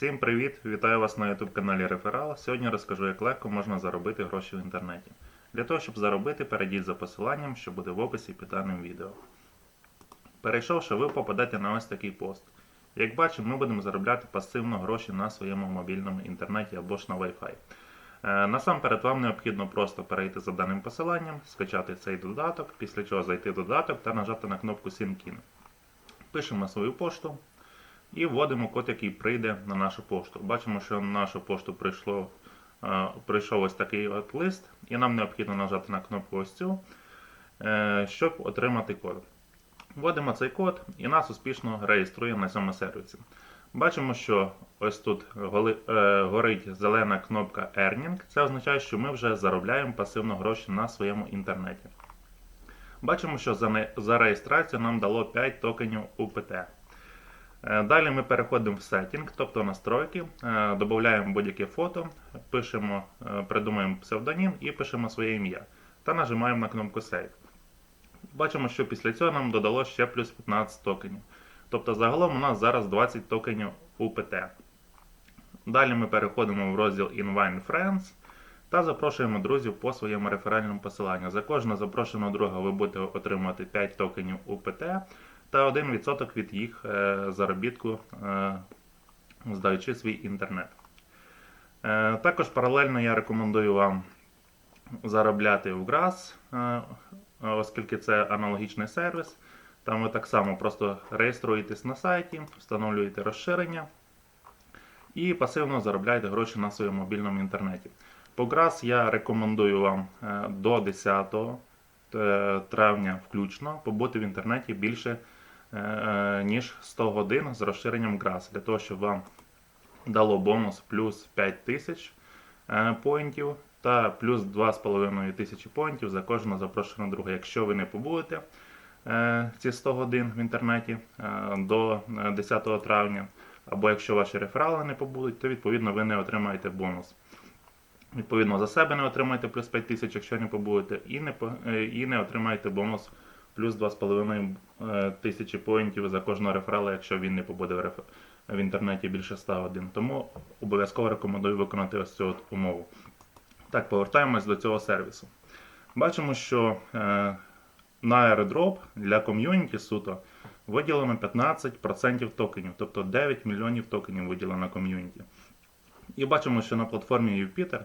Всім привіт! Вітаю вас на YouTube каналі Реферал. Сьогодні розкажу, як легко можна заробити гроші в інтернеті. Для того, щоб заробити, перейдіть за посиланням, що буде в описі під даним відео. Перейшовши, ви попадете на ось такий пост. Як бачимо, ми будемо заробляти пасивно гроші на своєму мобільному інтернеті або ж на Wi-Fi. Е, Насамперед вам необхідно просто перейти за даним посиланням, скачати цей додаток, після чого зайти в додаток та нажати на кнопку Sync Пишемо свою пошту і вводимо код, який прийде на нашу пошту. Бачимо, що на нашу пошту прийшло, е, прийшов ось такий от лист, і нам необхідно нажати на кнопку ось цю, е, щоб отримати код. Вводимо цей код і нас успішно реєструє на цьому сервісі. Бачимо, що ось тут е, горить зелена кнопка Earning. Це означає, що ми вже заробляємо пасивно гроші на своєму інтернеті. Бачимо, що за, реєстрацію нам дало 5 токенів UPT. Е, Далі ми переходимо в сеттінг, тобто настройки, е, додаємо будь-яке фото, пишемо, е, придумаємо псевдонім і пишемо своє ім'я. Та нажимаємо на кнопку Save. Бачимо, що після цього нам додало ще плюс 15 токенів. Тобто загалом у нас зараз 20 токенів UPT. Далі ми переходимо в розділ Invite Friends та запрошуємо друзів по своєму реферальному посиланню. За кожного запрошеного друга ви будете отримувати 5 токенів UPT та 1% від їх е, заробітку, е, здаючи свій інтернет. Е, Також паралельно я рекомендую вам заробляти в е, оскільки це аналогічний сервіс. Там ви так само просто реєструєтесь на сайті, встановлюєте розширення і пасивно заробляєте гроші на своєму мобільному інтернеті. По Grass я рекомендую вам до 10 е, травня включно побути в інтернеті більше ніж 100 годин з розширенням Grass, для того, щоб вам дало бонус плюс 5 тисяч е, поінтів та плюс 2,5 тисячі поінтів за кожного запрошеного друга. Якщо ви не побудете е, ці 100 годин в інтернеті е, до е, 10 травня, або якщо ваші реферали не побудуть, то відповідно ви не отримаєте бонус. Відповідно, за себе не отримаєте плюс 5 тисяч, якщо не побудете, і не, е, і не отримаєте бонус плюс 2,5 е, тисячі поінтів за кожного реферала, якщо він не побуде в, інтернеті більше 100 годин. Тому обов'язково рекомендую виконати ось цю умову. Так, повертаємось до цього сервісу. Бачимо, що е, на airdrop для ком'юніті суто виділено 15% токенів, тобто 9 мільйонів токенів виділено ком'юніті. І бачимо, що на платформі Jupiter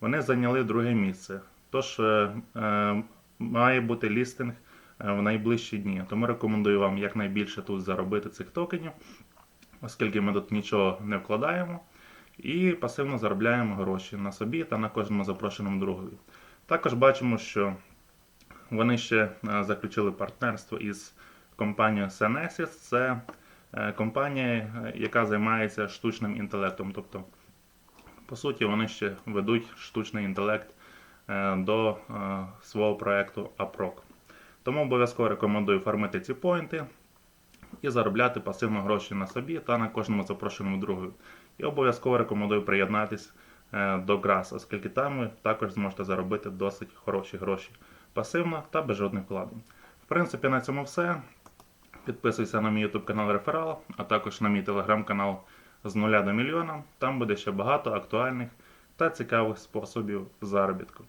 вони зайняли друге місце. Тож е, е, має бути лістинг в найближчі дні. Тому рекомендую вам якнайбільше тут заробити цих токенів, оскільки ми тут нічого не вкладаємо. І пасивно заробляємо гроші на собі та на кожному запрошеному другові. Також бачимо, що вони ще е, заключили партнерство із компанією Senesis. Це е, компанія, е, яка займається штучним інтелектом. Тобто, по суті, вони ще ведуть штучний інтелект е, до е, свого проекту APROC. Тому обов'язково рекомендую фармити ці поінти і заробляти пасивно гроші на собі та на кожному запрошеному другові. І обов'язково рекомендую приєднатись е, до Grass, оскільки там ви також зможете заробити досить хороші гроші пасивно та без жодних вкладень. В принципі, на цьому все. Підписуйся на мій YouTube канал Реферал, а також на мій телеграм-канал з нуля до мільйона. Там буде ще багато актуальних та цікавих способів заробітку.